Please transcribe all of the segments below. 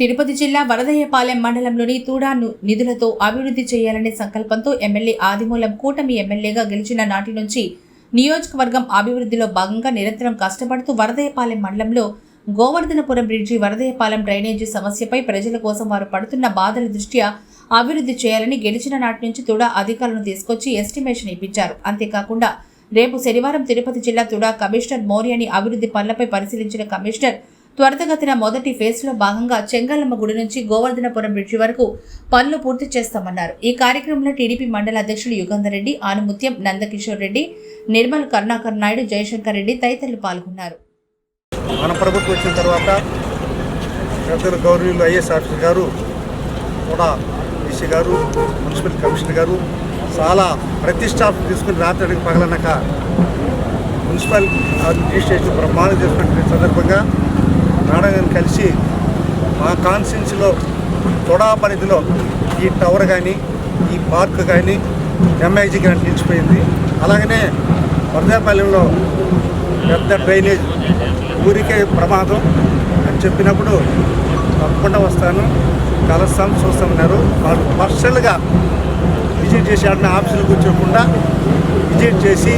తిరుపతి జిల్లా వరదయ్యపాలెం మండలంలోని తూడాను నిధులతో అభివృద్ధి చేయాలనే సంకల్పంతో ఎమ్మెల్యే ఆదిమూలం కూటమి ఎమ్మెల్యేగా గెలిచిన నాటి నుంచి నియోజకవర్గం అభివృద్ధిలో భాగంగా నిరంతరం కష్టపడుతూ వరదయ్యపాలెం మండలంలో గోవర్ధనపురం బ్రిడ్జి వరదయ్యపాలెం డ్రైనేజీ సమస్యపై ప్రజల కోసం వారు పడుతున్న బాధల దృష్ట్యా అభివృద్ధి చేయాలని గెలిచిన నాటి నుంచి తుడా అధికారులను తీసుకొచ్చి ఎస్టిమేషన్ ఇప్పించారు. అంతేకాకుండా రేపు శనివారం తిరుపతి జిల్లా తుడా కమిషనర్ మౌర్యని అభివృద్ధి పనులపై పరిశీలించిన కమిషనర్ త్వరితగతిన మొదటి ఫేజ్లో భాగంగా చెంగల్లమ్మ గుడి నుంచి గోవర్ధనపురం బ్రిడ్జి వరకు పనులు పూర్తి చేస్తామన్నారు. ఈ కార్యక్రమంలో టీడీపీ మండల అధ్యక్షులు యుగంధర్ రెడ్డి ఆనుముత్యం నందకిషోర్ రెడ్డి నిర్మల్ కరుణాకర్ నాయుడు జయశంకర్ రెడ్డి తదితరులు పాల్గొన్నారు. మన ప్రభుత్వం వచ్చిన తర్వాత పెద్దలు గౌరవీయులు ఐఏఎస్ ఆఫీసర్ గారు కూడా ఈసీ గారు మున్సిపల్ కమిషనర్ గారు చాలా ప్రతిష్టాపన తీసుకుని రాత్రి పగలనక మున్సిపల్ అడ్మినిస్ట్రేషన్ బ్రహ్మాండం చేసుకునే సందర్భంగా మేడం కలిసి మా కాన్స్టిట్యున్సీలో తొడా పరిధిలో ఈ టవర్ కానీ ఈ పార్క్ కానీ ఎంఐజీ గ్రాంట్ నిలిచిపోయింది అలాగనే వర్ధాపాలెంలో పెద్ద డ్రైనేజ్ ఊరికే ప్రమాదం అని చెప్పినప్పుడు తప్పకుండా వస్తాను. కలుస్తాం చూస్తామన్నారు వాళ్ళు పర్సనల్గా విజిట్ చేసి ఆడిన ఆఫీసులు కూర్చోకుండా విజిట్ చేసి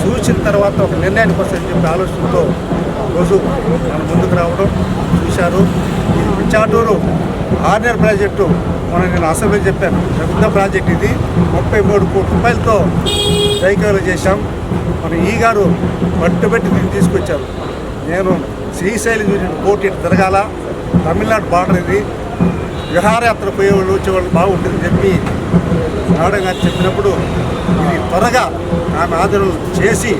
చూసిన తర్వాత ఒక నిర్ణయానికి వస్తాయని చెప్పి ఆలోచనతో రోజు ముందుకు రావడం చూశారు. చాటూరు ఆర్నర్ ప్రాజెక్టు మనం నేను అసెంబ్లీ చెప్పాను. పెద్ద ప్రాజెక్ట్ ఇది. ముప్పై మూడు కోట్ల రూపాయలతో జైకాలు చేశాం. మన ఈ గారు పట్టుబెట్టి దీన్ని తీసుకొచ్చారు. నేను శ్రీశైలం చూసిన కోటి తిరగాల. తమిళనాడు బార్డర్ ఇది. విహారయాత్ర పోయేవాళ్ళు వచ్చేవాళ్ళు బాగుంటుందని చెప్పి మేడం గారు చెప్పినప్పుడు ఇది త్వరగా ఆమె ఆదరణ చేసి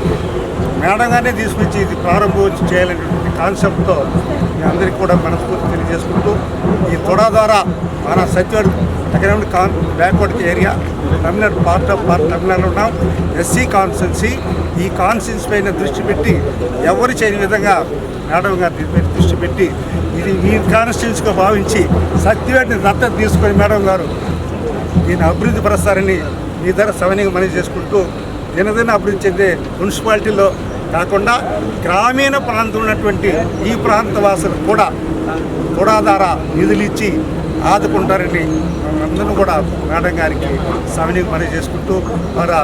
మేడం గారినే తీసుకొచ్చి ఇది ప్రారంభం చేయాలనేటువంటి కాన్సెప్ట్తో మీ అందరికీ కూడా మనస్ఫూర్తి తెలియజేసుకుంటూ ఈ తొడా ద్వారా మన సత్యవాడు ఎకనామిక్ కాన్ backward area Tamil Nadu part of part తమిళనాడులో ఉన్నాం. SC constituency. ఈ కాన్స్టెన్సీ పైన దృష్టి పెట్టి ఎవరు చేయని విధంగా మేడం గారు దీని మీద దృష్టి పెట్టి ఇది మీ కాన్స్టిట్యూన్సీగా భావించి సత్యవేటిని దత్తత తీసుకొని మేడం గారు దీన్ని అభివృద్ధి పరుస్తారని మీ ధర సవనీయంగా మనవి చేసుకుంటూ దినదిన అభివృద్ధి చెందే మున్సిపాలిటీలో కాకుండా గ్రామీణ ప్రాంతంలో ఉన్నటువంటి ఈ ప్రాంత వాసులు కూడా తొడాధార నిధులు ఇచ్చి ఆదుకుంటారని అందరూ కూడా మేడం గారికి సవనీయంగా పనిచేసుకుంటూ చేసుకుంటూ